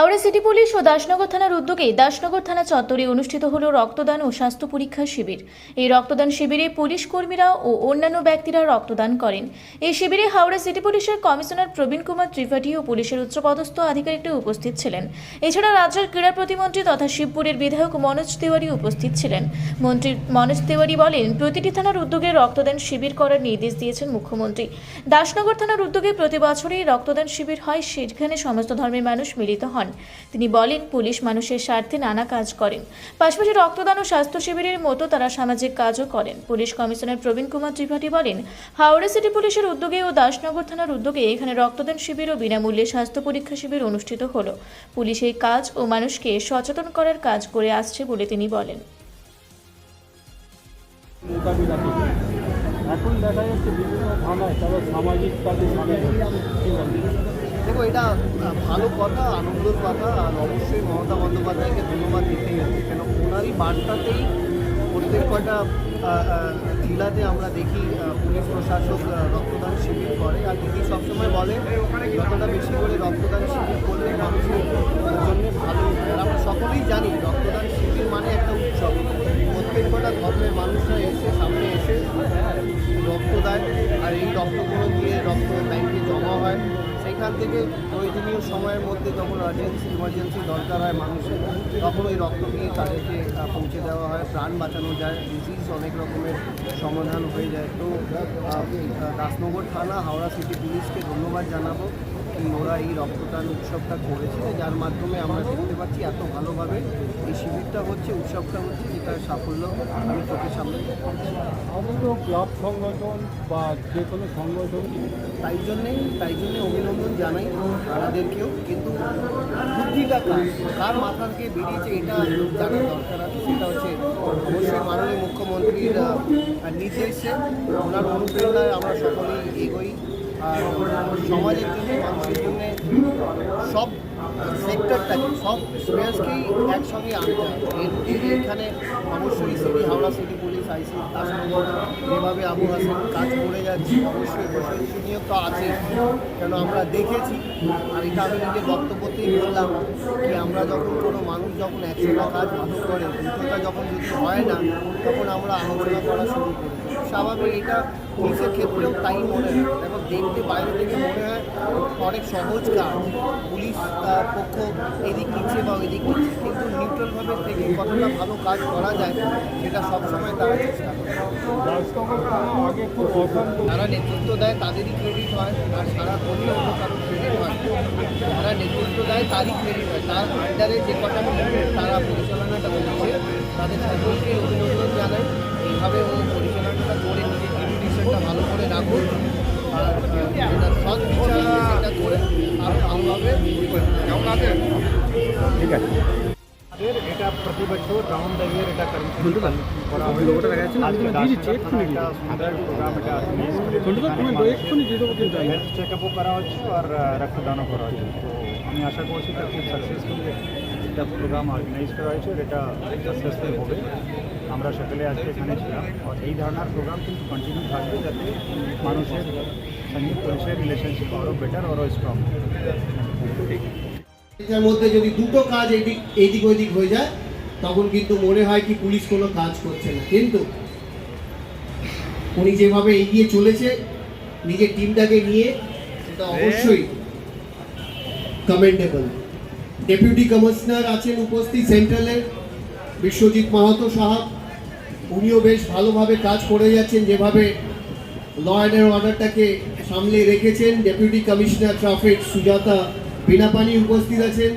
Howrah city police ও দাসনগর থানার উদ্যোগে দাসনগর থানা চত্বরে অনুষ্ঠিত হল রক্তদান ও স্বাস্থ্য পরীক্ষা শিবির। এই রক্তদান শিবিরে পুলিশ কর্মীরা ও অন্যান্য ব্যক্তিরা রক্তদান করেন। এই শিবিরে হাওড়া সিটি পুলিশের কমিশনার প্রবীণ কুমার ত্রিপাঠী ও পুলিশের উচ্চপদস্থ আধিকারিকরা উপস্থিত ছিলেন। এছাড়া রাজ্যের ক্রীড়া প্রতিমন্ত্রী তথা শিবপুরের বিধায়ক মনোজ তিওয়ারি উপস্থিত ছিলেন। মন্ত্রী মনোজ তিওয়ারি বলেন, প্রতিটি থানার উদ্যোগে রক্তদান শিবির করার নির্দেশ দিয়েছেন মুখ্যমন্ত্রী। দাসনগর থানার উদ্যোগে প্রতি বছরই রক্তদান শিবির হয়, সেখানে সমস্ত ধর্মের মানুষ মিলিত হন। তিনি বলেন, পুলিশ মানুষের স্বার্থে নানা কাজ করেন। পাশাপাশি রক্তদান ও স্বাস্থ্য শিবিরের মতো তারা সামাজিক কাজও করেন। পুলিশ কমিশনার প্রবীণ কুমার ত্রিপাঠী বলেন, হাওড়া সিটি পুলিশের উদ্যোগে ও দাসনগর থানার উদ্যোগে এখানে রক্তদান শিবির ও বিনামূল্যে স্বাস্থ্য পরীক্ষা শিবির অনুষ্ঠিত হলো। পুলিশ এই কাজ ও মানুষকে সচেতন করার কাজ করে আসছে বলে তিনি বলেন। এখন দেখা যাচ্ছে বিভিন্ন থানায় তারা সামাজিক কাজে সামিল হচ্ছে। দেখো, এটা ভালো কথা, আনন্দের কথা, আর অবশ্যই মমতা বন্দ্যোপাধ্যায়কে ধন্যবাদ দিতেই হবে। কেন, ওনারই বার্তাতেই প্রত্যেক কটা জেলাতে আমরা দেখি পুলিশ প্রশাসক রক্তদান শিবির করে। আর দিদি সবসময় বলে, যতটা বেশি করে রক্তদান শিবির করলে মানুষের জন্য ভালো আমরা সকলেই জানি থেকে প্রয়োজনীয় সময়ের মধ্যে যখন আর্জেন্সি ইমার্জেন্সি দরকার হয় মানুষের, তখন ওই রক্ত দিয়ে তাদেরকে পৌঁছে দেওয়া হয়, প্রাণ বাঁচানো যায় ডিজিজ অনেক রকমের সমাধান হয়ে যায়। তো দাসনগর থানা, হাওড়া সিটি পুলিশকে ধন্যবাদ জানাব। ওরা এই রক্তদান উৎসবটা করেছে যার মাধ্যমে আমরা দেখতে পাচ্ছি এত ভালোভাবে এই শিবিরটা হচ্ছে উৎসবটা হচ্ছে যেটার সাফল্য আমি চোখের সামনে আমাদের ক্লাব সংগঠন বা যে কোনো সংগঠন তাই জন্যেই তাই জন্যে অভিনন্দন জানাই তাদেরকেও কিন্তু বুদ্ধিটা কার? কার মাথা থেকে বেরিয়েছে এটা জানার দরকার আছে সেটা হচ্ছে অবশ্যই মাননীয় মুখ্যমন্ত্রীর নির্দেশে ওনার অনুপ্রেরণায় আমরা সকলেই এগোই। সমাজের জন্য, মানুষের জন্য সব সেক্টরটাকে সব স্পেসকেই একসঙ্গে আনতে হয়। এর এখানে অবশ্যই city, Howrah city, police, IC, তার সঙ্গে যেভাবে আবু হাসিন কাজ করে যাচ্ছে, অবশ্যই প্রশংসনীয় তো আছে কেন আমরা দেখেছি, আর এটা আমি নিজের বক্তব্যতেই বললাম যে আমরা যখন কোনো মানুষ যখন একশোটা কাজ ভালো করে দুটোটা যখন যদি হয় না, তখন আমরা আলোচনা করা শুরু করি। স্বাভাবিক, এটা পুলিশের ক্ষেত্রেও তাই মনে হয়। দেখো, দেখতে বাইরে থেকে মনে হয় অনেক সহজ কাজ। পুলিশ পক্ষ এদিক নিচ্ছে বা ওইদিক নিচ্ছে, কিন্তু নিউট্রালভাবে থেকে কতটা ভালো কাজ করা যায়, সেটা সবসময় তারা চেষ্টা করে। যারা নেতৃত্ব দেয় তাদেরই ক্রেডিট হয়, আর সারা কর্মী অন্য কারও ক্রেডিট হয় যারা নেতৃত্ব দেয় তারই ক্রেডিট হয়। তার আন্ডারে যে কটা তারা পরিচালনাটা করছে, তাদের সকলকে অভিনন্দন জানায় এইভাবে ও করে রাখুন আর যেটা সৎ বিচার সেটা করে আরও ভালোভাবে কেমন আছে ঠিক আছে। এটা প্রতি বছর রাউন্ড দ্য ইয়ার এটা কর্মসূচি করা হয়। আজকে দাসনগর থানা একটা সুন্দর প্রোগ্রাম এটা organize করে এক্ষুনি দিয়ে দেবো কিন্তু আমি। হেলথ চেকআপও করা হচ্ছে আর রক্তদানও করা হচ্ছে। তো আমি আশা করছি এটা খুব সাকসেসফুল একটা প্রোগ্রাম অর্গানাইজ করা হয়েছে এটা সাকসেসফুল হবে। আমরা সকলে আজকে এখানে ছিলাম। এই ধরনের প্রোগ্রাম কিন্তু কন্টিনিউ থাকবে যাতে মানুষের সঙ্গে পুলিশের রিলেশনশিপ আরও বেটার আরও স্ট্রং এটার মধ্যে যদি দুটো কাজ এদিক এদিক ওদিক হয়ে যায় তখন কিন্তু মনে হয় কি পুলিশ কোনো কাজ করছে না। কিন্তু উনি যেভাবে এগিয়ে চলেছে নিজের টিমটাকে নিয়ে সেটা অবশ্যই কমেন্ডেবল ডেপুটি কমিশনার আছেন উপস্থিত সেন্ট্রালের বিশ্বজিৎ মাহাতো সাহাব। উনিও বেশ ভালোভাবে কাজ করে যাচ্ছেন যেভাবে ল অ্যান্ড অর্ডারটাকে সামলে রেখেছেন। Deputy commissioner traffic Sujata Binapani উপস্থিত আছেন।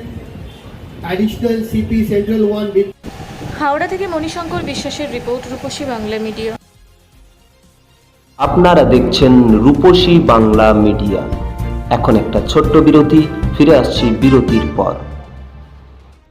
Additional CP central one Howrah থেকে মণিশঙ্কর বিশ্বাসের রিপোর্ট রূপসী বাংলা মিডিয়া। আপনারা দেখছেন রূপসী বাংলা মিডিয়া। এখন একটা ছোট্ট বিরতি ফিরে আসছি বিরতির পর।